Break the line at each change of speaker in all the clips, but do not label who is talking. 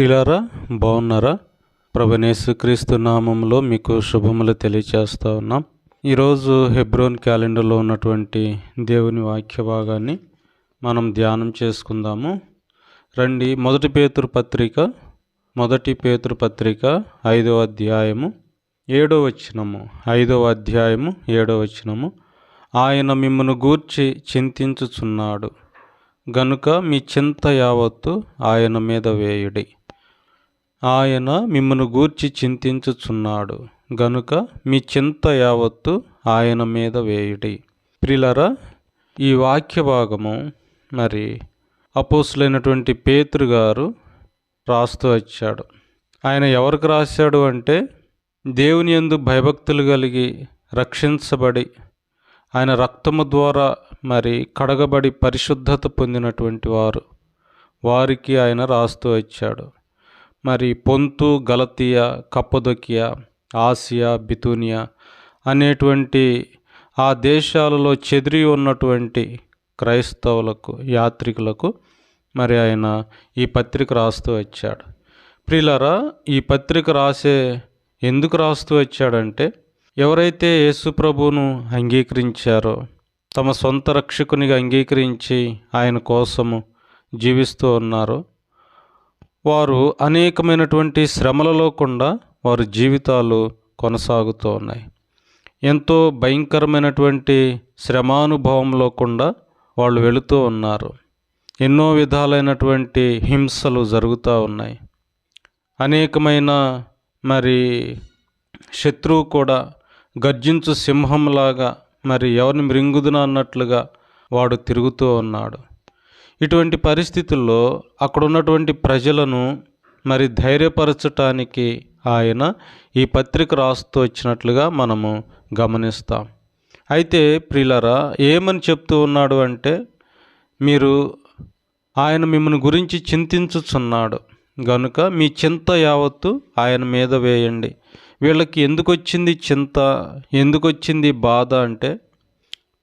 ప్రిలారా బాగున్నారా? ప్రభనేసుక్రీస్తు నామంలో మీకు శుభములు తెలియచేస్తా ఉన్నాం. ఈరోజు హెబ్రోన్ క్యాలెండర్లో ఉన్నటువంటి దేవుని వాక్య భాగాన్ని మనం ధ్యానం చేసుకుందాము. రండి మొదటి పేతురు పత్రిక మొదటి పేతురు పత్రిక ఐదవ అధ్యాయము ఏడో వచ్చినము ఐదవ అధ్యాయము ఏడో వచ్చినము ఆయన మిమ్మను గూర్చి చింతించుచున్నాడు. గనుక మీ చింత యావత్తు ఆయన మీద వేయుడి. ఆయన మిమ్మను గూర్చి చింతించుచున్నాడు. గనుక మీ చింత యావత్తు ఆయన మీద వేయుడి. ప్రిలరా ఈ వాక్య భాగము మరి అపోసులైనటువంటి పేతురు గారు రాస్తూ వచ్చాడు. ఆయన ఎవరికి రాశాడు అంటే దేవుని యందు భయభక్తులు కలిగి రక్షించబడి ఆయన రక్తము ద్వారా మరి కడగబడి పరిశుద్ధత పొందినటువంటి వారు. వారికి ఆయన రాస్తూ వచ్చాడు. మరి పొంతు గలతీయ కప్పదొకియా ఆసియా బితూనియా అనేటువంటి ఆ దేశాలలో చెదిరి ఉన్నటువంటి క్రైస్తవులకు యాత్రికులకు మరి ఆయన ఈ పత్రిక రాస్తూ వచ్చాడు. ప్రిలరా ఈ పత్రిక రాసే ఎందుకు రాస్తూ వచ్చాడంటే ఎవరైతే యేసుప్రభువును అంగీకరించారో తమ సొంత రక్షకునిగా అంగీకరించి ఆయన కోసము జీవిస్తూ ఉన్నారో వారు అనేకమైనటువంటి శ్రమలలో కూడా వారి జీవితాలు కొనసాగుతూ ఉన్నాయి. ఎంతో భయంకరమైనటువంటి శ్రమానుభవంలో కూడా వాళ్ళు వెళుతూ ఉన్నారు. ఎన్నో విధాలైనటువంటి హింసలు జరుగుతూ ఉన్నాయి. అనేకమైన మరి శత్రువు కూడా గర్జించు సింహంలాగా మరి ఎవరిని మృంగుదున అన్నట్లుగా వాడు తిరుగుతూ ఉన్నాడు. ఇటువంటి పరిస్థితుల్లో అక్కడ ఉన్నటువంటి ప్రజలను మరి ధైర్యపరచటానికి ఆయన ఈ పత్రిక రాస్తూ వచ్చినట్లుగా మనము గమనిస్తాం. అయితే ప్రియులరా ఏమని చెప్తూ ఉన్నాడు అంటే మీరు ఆయన మిమ్మల్ని గురించి చింతించుచున్నాడు. గనుక మీ చింత యావత్తు ఆయన మీద వేయండి. వీళ్ళకి ఎందుకు వచ్చింది చింత ఎందుకు వచ్చింది బాధ అంటే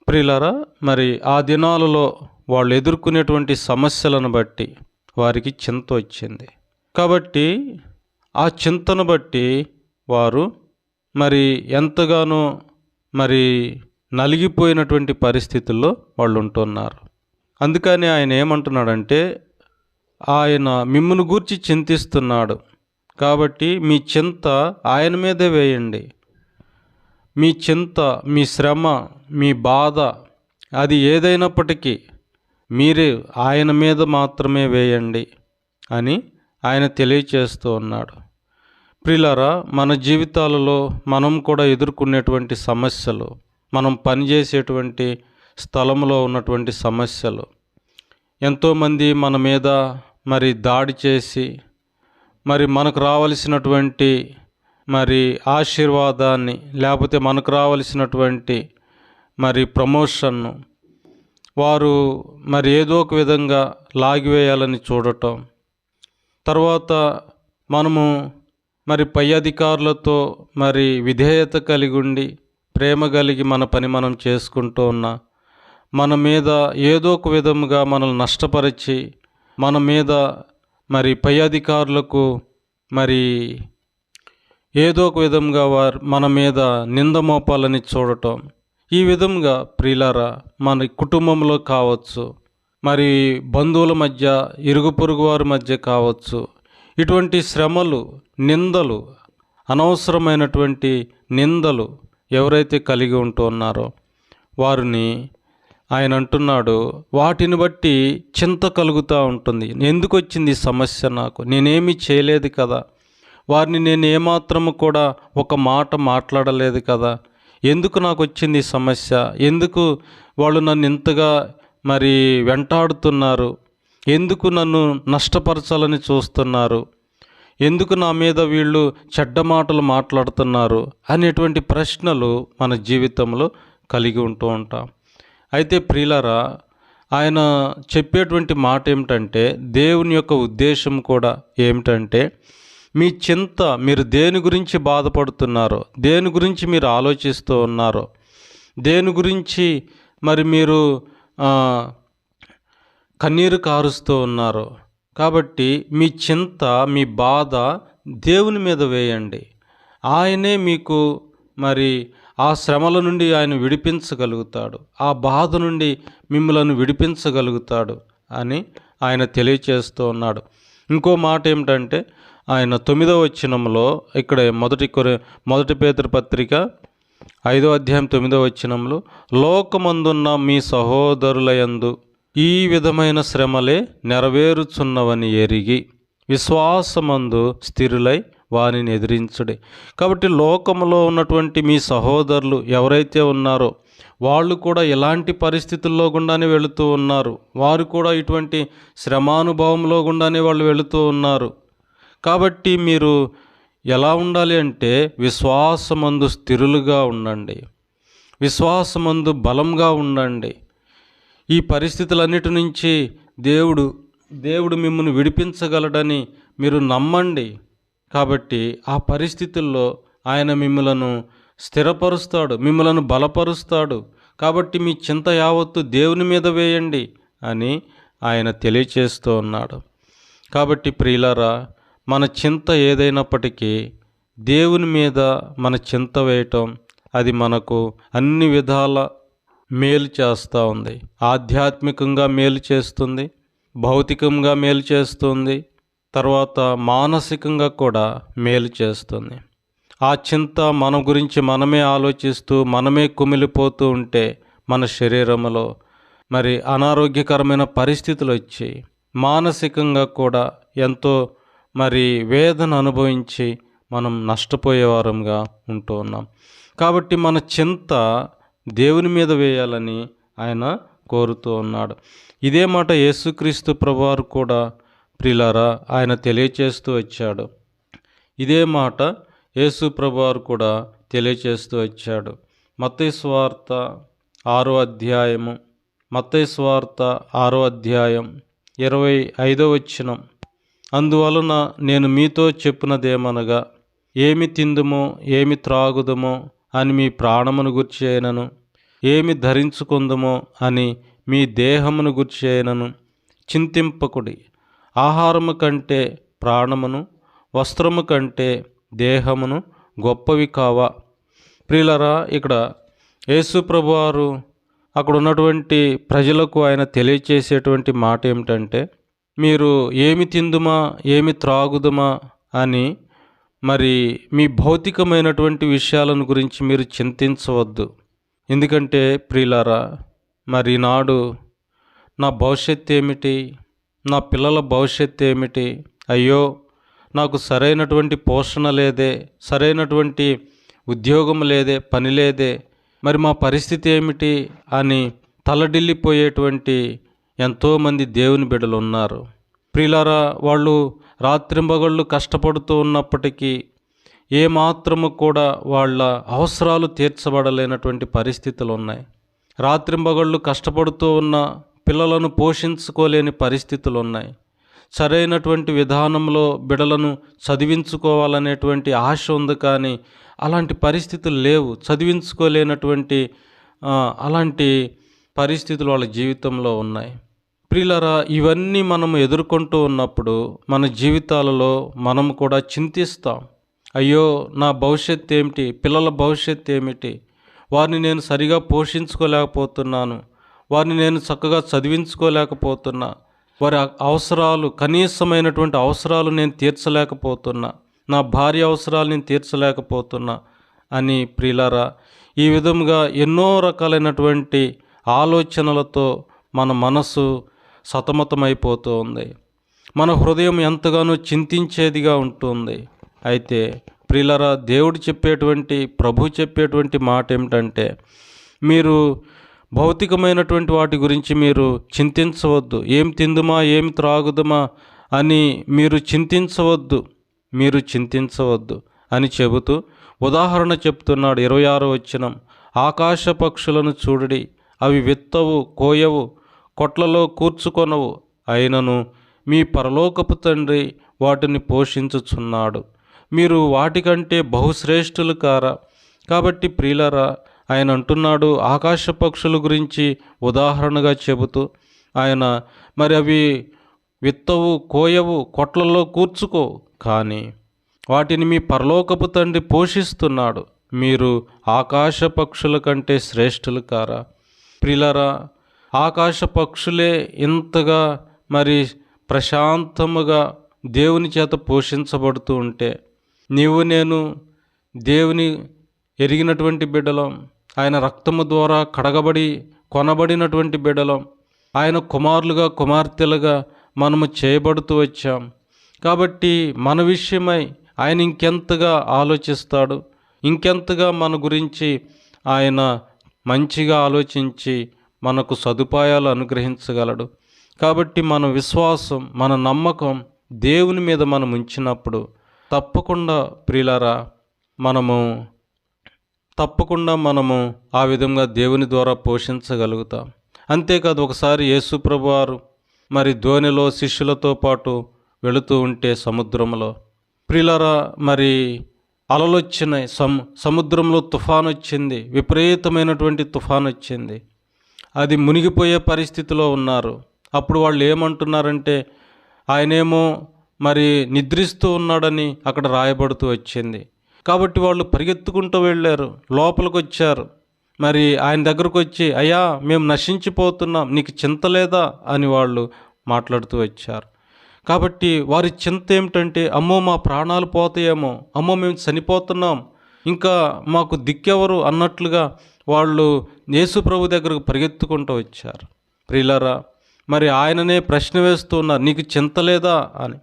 ప్రియులరా మరి ఆ దినాలలో వాళ్ళు ఎదుర్కొనేటువంటి సమస్యలను బట్టి వారికి చింత వచ్చింది. కాబట్టి ఆ చింతను బట్టి వారు మరి ఎంతగానో మరి నలిగిపోయినటువంటి పరిస్థితుల్లో వాళ్ళు ఉంటున్నారు. అందుకని ఆయన ఏమంటున్నాడంటే ఆయన మిమ్మల్ని గూర్చి చింతిస్తున్నాడు. కాబట్టి మీ చింత ఆయన మీదే వేయండి. మీ చింత మీ శ్రమ మీ బాధ అది ఏదైనప్పటికీ మీరే ఆయన మీద మాత్రమే వేయండి అని ఆయన తెలియచేస్తూ ఉన్నాడు. ప్రిలారా మన జీవితాలలో మనం కూడా ఎదుర్కొనేటువంటి సమస్యలు మనం పనిచేసేటువంటి స్థలంలో ఉన్నటువంటి సమస్యలు ఎంతోమంది మన మీద మరి దాడి చేసి మరి మనకు రావలసినటువంటి మరి ఆశీర్వాదాన్ని లేకపోతే మనకు రావలసినటువంటి మరి ప్రమోషన్ను వారు మరి ఏదో ఒక విధంగా లాగివేయాలని చూడటం. తర్వాత మనము మరి పై అధికారులతో మరి విధేయత కలిగి ఉండి ప్రేమ కలిగి మన పని మనం చేసుకుంటూ ఉన్నా మన మీద ఏదో ఒక విధముగా మనల్ని నష్టపరిచి మన మీద మరి పై అధికారులకు మరి ఏదో ఒక విధంగా వారు మన మీద నింద మోపాలని చూడటం. ఈ విధంగా ప్రియులారా మన కుటుంబంలో కావచ్చు మరి బంధువుల మధ్య ఇరుగు పొరుగు వారి మధ్య కావచ్చు ఇటువంటి శ్రమలు నిందలు అనవసరమైనటువంటి నిందలు ఎవరైతే కలిగి ఉంటూ ఉన్నారో వారిని ఆయన అంటున్నాడు వాటిని బట్టి చింత కలుగుతూ ఉంటుంది. ఎందుకు వచ్చింది ఈ సమస్య నాకు? నేనేమి చేయలేదు కదా. వారిని నేను ఏమాత్రము కూడా ఒక మాట మాట్లాడలేదు కదా. ఎందుకు నాకు వచ్చింది సమస్య? ఎందుకు వాళ్ళు నన్ను ఇంతగా మరి వెంటాడుతున్నారు? ఎందుకు నన్ను నష్టపరచాలని చూస్తున్నారు? ఎందుకు నా మీద వీళ్ళు చెడ్డ మాటలు మాట్లాడుతున్నారు? అనేటువంటి ప్రశ్నలు మన జీవితంలో కలిగి ఉంటూ ఉంటాం. అయితే ప్రియులరా ఆయన చెప్పేటువంటి మాట ఏమిటంటే దేవుని యొక్క ఉద్దేశం కూడా ఏమిటంటే మీ చింత మీరు దేని గురించి బాధపడుతున్నారో దేని గురించి మీరు ఆలోచిస్తూ ఉన్నారో దేని గురించి మరి మీరు కన్నీరు కారుస్తూ ఉన్నారో. కాబట్టి మీ చింత మీ బాధ దేవుని మీద వేయండి. ఆయనే మీకు మరి ఆ శ్రమల నుండి ఆయన విడిపించగలుగుతాడు. ఆ బాధ నుండి మిమ్మలను విడిపించగలుగుతాడు అని ఆయన తెలియచేస్తూ ఉన్నాడు. ఇంకో మాట ఏమిటంటే ఆయన తొమ్మిదవ వచనంలో ఇక్కడ మొదటి కొరి మొదటి పేదరి పత్రిక ఐదో అధ్యాయం తొమ్మిదో వచనంలో లోకమందున్న మీ సహోదరులయందు ఈ విధమైన శ్రమలే నెరవేరుచున్నవని ఎరిగి విశ్వాసమందు స్థిరులై వారిని ఎదిరించుడే. కాబట్టి లోకంలో ఉన్నటువంటి మీ సహోదరులు ఎవరైతే ఉన్నారో వాళ్ళు కూడా ఎలాంటి పరిస్థితుల్లో గుండానే వెళుతూ ఉన్నారు? వారు కూడా ఇటువంటి శ్రమానుభవంలో గుండానే వాళ్ళు వెళుతూ ఉన్నారు? కాబట్టి మీరు ఎలా ఉండాలి అంటే విశ్వాసమందు స్థిరులుగా ఉండండి. విశ్వాసమందు బలంగా ఉండండి. ఈ పరిస్థితులన్నిటి నుంచి దేవుడు దేవుడు మిమ్మల్ని విడిపించగలడని మీరు నమ్మండి. కాబట్టి ఆ పరిస్థితుల్లో ఆయన మిమ్మలను స్థిరపరుస్తాడు మిమ్మలను బలపరుస్తాడు. కాబట్టి మీ చింత యావత్తు దేవుని మీద వేయండి అని ఆయన తెలియచేస్తూ ఉన్నాడు. కాబట్టి ప్రియులరా మన చింత ఏదైనప్పటికీ దేవుని మీద మన చింత వేయటం అది మనకు అన్ని విధాల మేలు చేస్తూ ఉంది. ఆధ్యాత్మికంగా మేలు చేస్తుంది భౌతికంగా మేలు చేస్తుంది తర్వాత మానసికంగా కూడా మేలు చేస్తుంది. ఆ చింత మన గురించి మనమే ఆలోచిస్తూ మనమే కుమిలిపోతూ ఉంటే మన శరీరంలో మరి అనారోగ్యకరమైన పరిస్థితులు వచ్చి మానసికంగా కూడా ఎంతో మరి వేదన అనుభవించి మనం నష్టపోయేవారంగా ఉంటూ ఉన్నాం. కాబట్టి మన చింత దేవుని మీద వేయాలని ఆయన కోరుతూ ఉన్నాడు. ఇదే మాట యేసుక్రీస్తు ప్రభువారు కూడా ప్రిలారా ఆయన తెలియచేస్తూ వచ్చాడు. ఇదే మాట యేసు ప్రభువారు కూడా తెలియచేస్తూ వచ్చాడు. మతేశ్వార్త ఆరో అధ్యాయము మతేశ్వార్త ఆరో అధ్యాయం ఇరవై ఐదో వచ్చినం అందువలన నేను మీతో చెప్పినదేమనగా ఏమి తిందుమో ఏమి త్రాగుదమో అని మీ ప్రాణమును గుర్చేయనను ఏమి ధరించుకుందమో అని మీ దేహమును గుర్చేయనను చింతింపకుడి ఆహారము కంటే ప్రాణమును వస్త్రము కంటే దేహమును గొప్పవి కావా? ప్రియులరా ఇక్కడ యేసుప్రభు వారు అక్కడ ఉన్నటువంటి ప్రజలకు ఆయన తెలియచేసేటువంటి మాట ఏమిటంటే మీరు ఏమి తిందుమా ఏమి త్రాగుదుమా అని మరి మీ భౌతికమైనటువంటి విషయాలను గురించి మీరు చింతించవద్దు. ఎందుకంటే ప్రియులారా మరి నాడు నా భవిష్యత్తు ఏమిటి నా పిల్లల భవిష్యత్తు ఏమిటి అయ్యో నాకు సరైనటువంటి పోషణ లేదే సరైనటువంటి ఉద్యోగం లేదే పని లేదే మరి మా పరిస్థితి ఏమిటి అని తలడిల్లిపోయేటువంటి ఎంతోమంది దేవుని బిడ్డలు ఉన్నారు. ప్రియులారా వాళ్ళు రాత్రింబగళ్ళు కష్టపడుతూ ఉన్నప్పటికీ ఏమాత్రము కూడా వాళ్ళ అవసరాలు తీర్చబడలేనటువంటి పరిస్థితులు ఉన్నాయి. రాత్రింబగళ్ళు కష్టపడుతూ ఉన్న పిల్లలను పోషించుకోలేని పరిస్థితులు ఉన్నాయి. సరైనటువంటి విధానంలో బిడలను చదివించుకోవాలనేటువంటి ఆశ ఉంది కానీ అలాంటి పరిస్థితులు లేవు. చదివించుకోలేనటువంటి అలాంటి పరిస్థితులు వాళ్ళ జీవితంలో ఉన్నాయి. ప్రియులరా ఇవన్నీ మనం ఎదుర్కొంటూ ఉన్నప్పుడు మన జీవితాలలో మనం కూడా చింతిస్తాం. అయ్యో నా భవిష్యత్ ఏమిటి? పిల్లల భవిష్యత్తు ఏమిటి? వారిని నేను సరిగా పోషించుకోలేకపోతున్నాను. వారిని నేను చక్కగా చదివించుకోలేకపోతున్నా. వారి అవసరాలు కనీసమైనటువంటి అవసరాలు నేను తీర్చలేకపోతున్నా. నా భార్య అవసరాలు నేను తీర్చలేకపోతున్నా అని ప్రిలరా ఈ విధంగా ఎన్నో రకాలైనటువంటి ఆలోచనలతో మన మనసు సతమతమైపోతూ ఉంది మన హృదయం ఎంతగానో చింతించేదిగా ఉంటుంది. అయితే ప్రిలరా దేవుడు చెప్పేటువంటి ప్రభు చెప్పేటువంటి మాట ఏమిటంటే మీరు భౌతికమైనటువంటి వాటి గురించి మీరు చింతించవద్దు. ఏం తిందుమా ఏం త్రాగుదమా అని మీరు చింతించవద్దు. మీరు చింతించవద్దు అని చెబుతూ ఉదాహరణ చెప్తున్నాడు ఇరవై ఆరో వచ్చినం ఆకాశ పక్షులను చూడడి అవి విత్తవు కోయవు కొట్లలో కూర్చుకొనవు. అయినను మీ పరలోకపు తండ్రి వాటిని పోషించుచున్నాడు. మీరు వాటికంటే బహుశ్రేష్ఠులు కారా? కాబట్టి ప్రియులరా ఆయన అంటున్నాడు ఆకాశ పక్షుల గురించి ఉదాహరణగా చెబుతూ ఆయన మరి అవి విత్తవు కోయవు కొట్లలో కూర్చుకో కానీ వాటిని మీ పరలోకపు తండ్రి పోషిస్తున్నాడు. మీరు ఆకాశ పక్షుల కంటే శ్రేష్ఠులు కారా? ప్రిలరా ఆకాశ పక్షులే ఇంతగా మరి ప్రశాంతముగా దేవుని చేత పోషించబడుతూ ఉంటే నీవు నేను దేవుని ఎరిగినటువంటి బిడ్డలం ఆయన రక్తము ద్వారా కడగబడి కొనబడినటువంటి బిడ్డలం ఆయన కుమారులుగా కుమార్తెలుగా మనము చేయబడుతూ వచ్చాం. కాబట్టి మన విషయమై ఆయన ఇంకెంతగా ఆలోచిస్తాడు ఇంకెంతగా మన గురించి ఆయన మంచిగా ఆలోచించి మనకు సదుపాయాలు అనుగ్రహించగలడు. కాబట్టి మన విశ్వాసం మన నమ్మకం దేవుని మీద మనం ఉంచినప్పుడు తప్పకుండా ప్రియులారా మనము తప్పకుండా మనము ఆ విధంగా దేవుని ద్వారా పోషించగలుగుతాం. అంతేకాదు ఒకసారి యేసుప్రభు వారు మరి ధోనిలో శిష్యులతో పాటు వెళుతూ ఉంటే సముద్రంలో. ప్రిలరా మరి అలలొచ్చినాయి సము సముద్రంలో తుఫాన్ వచ్చింది విపరీతమైనటువంటి తుఫాన్ వచ్చింది అది మునిగిపోయే పరిస్థితిలో ఉన్నారు. అప్పుడు వాళ్ళు ఏమంటున్నారంటే ఆయనేమో మరి నిద్రిస్తూ ఉన్నాడని అక్కడ రాయబడుతూ వచ్చింది. కాబట్టి వాళ్ళు పరిగెత్తుకుంటూ వెళ్ళారు లోపలికి వచ్చారు మరి ఆయన దగ్గరకు వచ్చి అయ్యా మేము నశించిపోతున్నాం నీకు చింత లేదా? అని వాళ్ళు మాట్లాడుతూ వచ్చారు. కాబట్టి వారి చింత ఏమిటంటే అమ్మో మా ప్రాణాలు పోతాయేమో అమ్మో మేము చనిపోతున్నాం ఇంకా మాకు దిక్కెవరు అన్నట్లుగా వాళ్ళు యేసు ప్రభు దగ్గరకు పరిగెత్తుకుంటూ వచ్చారు. ప్రియులరా మరి ఆయననే ప్రశ్న వేస్తూ ఉన్నారు నీకు చింత లేదా అని.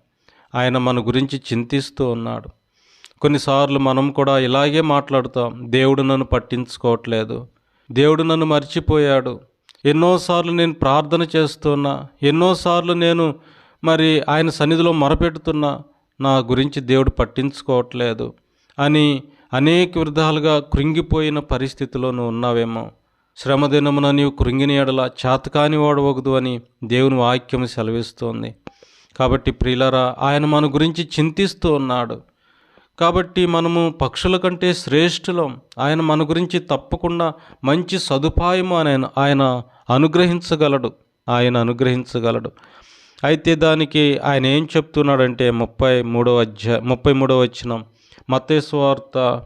ఆయన మన గురించి చింతిస్తూ ఉన్నాడు. కొన్నిసార్లు మనం కూడా ఇలాగే మాట్లాడుతాం దేవుడు నన్ను పట్టించుకోవట్లేదు దేవుడు నన్ను మర్చిపోయాడు ఎన్నోసార్లు నేను ప్రార్థన చేస్తున్నా ఎన్నోసార్లు నేను మరి ఆయన సన్నిధిలో మొరపెడుతున్నా నా గురించి దేవుడు పట్టించుకోవట్లేదు అని అనేక విధాలుగా కృంగిపోయిన పరిస్థితిలో నువ్వు ఉన్నావేమో. శ్రమదినమున నీవు కృంగిన ఎడల చేతకాని వాడవగదు అని దేవుని వాక్యం సెలవిస్తోంది. కాబట్టి ప్రియులరా ఆయన మన గురించి చింతిస్తూ ఉన్నాడు. కాబట్టి మనము పక్షుల కంటే శ్రేష్ఠులం. ఆయన మన గురించి తప్పకుండా మంచి సదుపాయం ఆయన ఆయన అనుగ్రహించగలడు. ఆయన అనుగ్రహించగలడు. అయితే దానికి ఆయన ఏం చెప్తున్నాడంటే ముప్పై మూడవ అధ్యాయ ముప్పై మూడవ వచ్చినం మతేశ్వార్త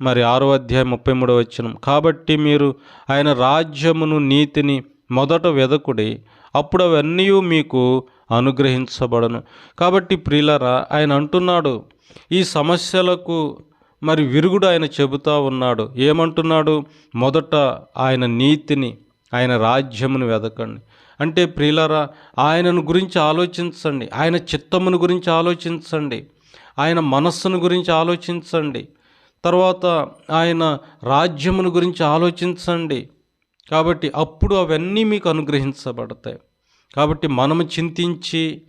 మరి ఆరో అధ్యాయం ముప్పై మూడవ వచ్చినం కాబట్టి మీరు ఆయన రాజ్యమును నీతిని మొదట వెదకుడి అప్పుడు అవన్నీ మీకు అనుగ్రహించబడను. కాబట్టి ప్రియులరా ఆయన అంటున్నాడు ఈ సమస్యలకు మరి విరుగుడు ఆయన చెబుతా ఉన్నాడు. ఏమంటున్నాడు? మొదట ఆయన నీతిని ఆయన రాజ్యమును వెదకండి. అంటే ప్రియులరా ఆయనను గురించి ఆలోచించండి. ఆయన చిత్తమును గురించి ఆలోచించండి. ఆయన మనస్సును గురించి ఆలోచించండి. తర్వాత ఆయన రాజ్యమును గురించి ఆలోచించండి. కాబట్టి అప్పుడు అవన్నీ మీకు అనుగ్రహించబడతాయి. కాబట్టి మనము చింతించి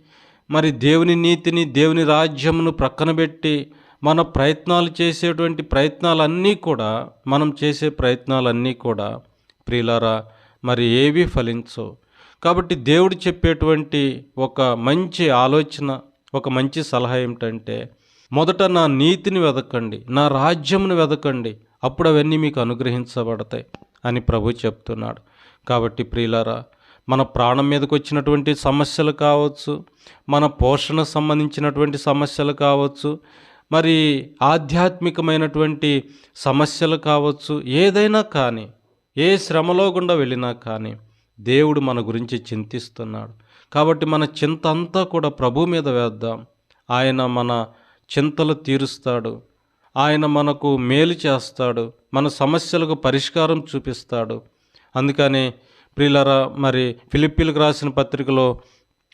మరి దేవుని నీతిని దేవుని రాజ్యమును ప్రక్కన పెట్టి మన ప్రయత్నాలు చేసేటువంటి ప్రయత్నాలన్నీ కూడా మనం చేసే ప్రయత్నాలన్నీ కూడా ప్రియులారా మరి ఏవి ఫలించవు. కాబట్టి దేవుడు చెప్పేటువంటి ఒక మంచి ఆలోచన ఒక మంచి సలహా ఏమిటంటే మొదట నా నీతిని వెదకండి నా రాజ్యమును వెదకండి అప్పుడు అవన్నీ మీకు అనుగ్రహించబడతాయి అని ప్రభు చెప్తున్నాడు. కాబట్టి ప్రియులారా మన ప్రాణం మీదకి వచ్చినటువంటి సమస్యలు కావచ్చు మన పోషణ సంబంధించినటువంటి సమస్యలు కావచ్చు మరి ఆధ్యాత్మికమైనటువంటి సమస్యలు కావచ్చు ఏదైనా కానీ ఏ శ్రమలో గుండా వెళ్ళినా కానీ దేవుడు మన గురించి చింతిస్తున్నాడు. కాబట్టి మన చింత అంతా కూడా ప్రభు మీద వేద్దాం. ఆయన మన చింతలు తీరుస్తాడు. ఆయన మనకు మేలు చేస్తాడు. మన సమస్యలకు పరిష్కారం చూపిస్తాడు. అందుకని ప్రియులరా మరి ఫిలిప్పీలకు రాసిన పత్రికలో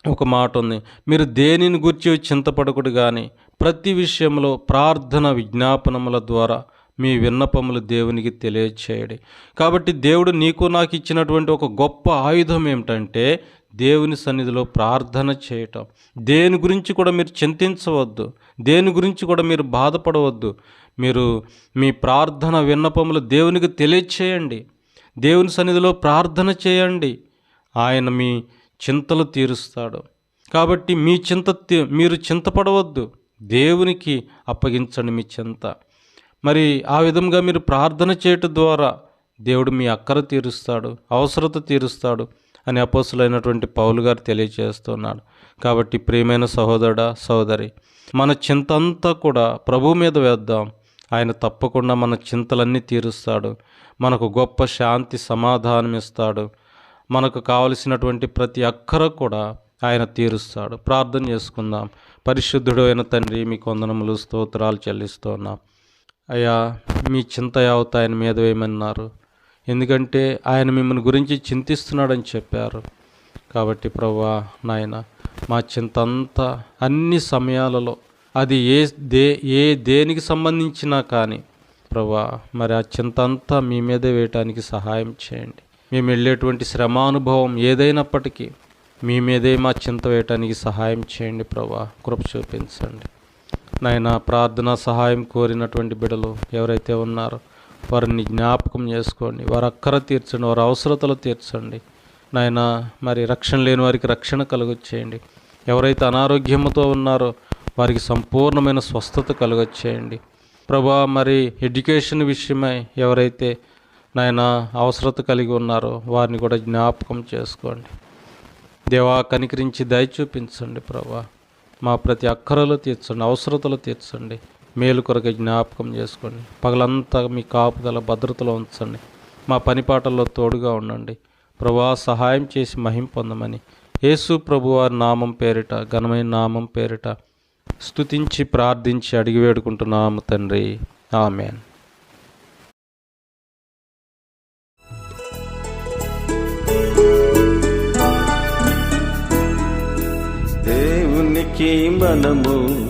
ఒక మాట ఉంది. మీరు దేనిని గురించి చింతపడకుడు కానీ ప్రతి విషయంలో ప్రార్థన విజ్ఞాపనముల ద్వారా మీ విన్నపములు దేవునికి తెలియచేయడి. కాబట్టి దేవుడు నీకు నాకు ఇచ్చినటువంటి ఒక గొప్ప ఆయుధం ఏమిటంటే దేవుని సన్నిధిలో ప్రార్థన చేయటం. దేని గురించి కూడా మీరు చింతించవద్దు. దేని గురించి కూడా మీరు బాధపడవద్దు. మీరు మీ ప్రార్థన విన్నపములు దేవునికి తెలియచేయండి. దేవుని సన్నిధిలో ప్రార్థన చేయండి. ఆయన మీ చింతలు తీరుస్తాడు. కాబట్టి మీ చింత తీ- మీరు చింతపడవద్దు. దేవునికి అప్పగించండి మీ చింత. మరి ఆ విధంగా మీరు ప్రార్థన చేయటం ద్వారా దేవుడు మీ అక్కర తీరుస్తాడు అవసరత తీరుస్తాడు. అని అపోసులైనటువంటి పౌలు గారు తెలియజేస్తున్నాడు. కాబట్టి ప్రియమైన సహోదరుడా సహోదరి మన చింత అంతా కూడా ప్రభు మీద వేద్దాం. ఆయన తప్పకుండా మన చింతలన్నీ తీరుస్తాడు. మనకు గొప్ప శాంతి సమాధానం ఇస్తాడు. మనకు కావలసినటువంటి ప్రతి అక్కర కూడా ఆయన తీరుస్తాడు. ప్రార్థన చేసుకుందాం. పరిశుద్ధుడు అయిన తండ్రి మీ కొందనములు స్తోత్రాలు చెల్లిస్తున్నాం. అయ్యా మీ చింత యావత ఆయన మీద వేయమన్నారు. ఎందుకంటే ఆయన మిమ్మల్ని గురించి చింతిస్తున్నాడని చెప్పారు. కాబట్టి ప్రభా నాయన మా చింత అంతా అన్ని సమయాలలో అది ఏ దే ఏ దేనికి సంబంధించినా కానీ ప్రభా మరి ఆ చింత అంతా మీ మీదే వేయటానికి సహాయం చేయండి. మేము వెళ్ళేటువంటి శ్రమానుభవం ఏదైనప్పటికీ మీ మీదే మా చింత వేయటానికి సహాయం చేయండి ప్రభా కృప చూపించండి. నాయన ప్రార్థన సహాయం కోరినటువంటి బిడలు ఎవరైతే ఉన్నారో వారిని జ్ఞాపకం చేసుకోండి. వారి అక్కర తీర్చండి. వారి అవసరతలు తీర్చండి. నాయన మరి రక్షణ లేని వారికి రక్షణ కలుగొచ్చేయండి ఎవరైతే అనారోగ్యంతో ఉన్నారో వారికి సంపూర్ణమైన స్వస్థత కలుగొచ్చేయండి ప్రభా మరి ఎడ్యుకేషన్ విషయమై ఎవరైతే నాయన అవసరత కలిగి ఉన్నారో వారిని కూడా జ్ఞాపకం చేసుకోండి. దేవా కనికరించి దయ చూపించండి ప్రభా. మా ప్రతి అక్కరలు తీర్చండి. అవసరతలు తీర్చండి. మేలు కొరకు జ్ఞాపకం చేసుకోండి. పగలంతా మీ కాపుదల భద్రతలో ఉంచండి. మా పనిపాటల్లో తోడుగా ఉండండి. ప్రభా సహాయం చేసి మహిం పొందమని. యేసు ప్రభువారి నామం పేరిట ఘనమైన నామం పేరిట స్తుతించి ప్రార్థించి అడిగి వేడుకుంటున్నాము తండ్రి. ఆమెన్.
దేవునికి మనము